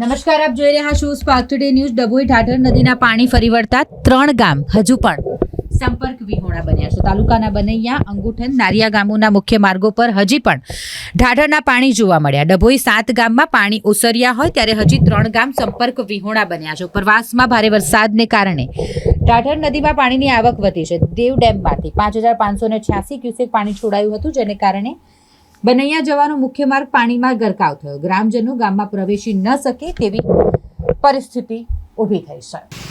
નમસ્કાર, આપ જોઈ રહ્યા છો spark today news Dabhoi Dhadhar નદીના પાણી ફરી વળતા ત્રણ ગામ હજુ પણ સંપર્ક વિહોણા બન્યા છે. તાલુકાના બનૈયા, અંગુઠન, નારિયા ગામોના મુખ્ય માર્ગો પર હજી પણ ઢાઢરના પાણી જોવા મળ્યા. ડભોઈ સાત ગામમાં પાણી ઓસર્યા હોય ત્યારે હજી ત્રણ ગામ સંપર્ક વિહોણા બન્યા છે. ઉપરવાસમાં ભારે વરસાદને કારણે ઢાઢર નદીમાં પાણીની આવક વધી છે. દેવ ડેમમાંથી પાંચ હજાર પાંચસો ને છ્યાસી ક્યુસેક પાણી છોડાયું હતું, જેને કારણે બનૈયા જવાનો મુખ્ય માર્ગ પાણીમાં ગરકાવ થયો. ગ્રામજનો ગામમાં પ્રવેશી ન શકે તેવી પરિસ્થિતિ ઊભી થઈ છે.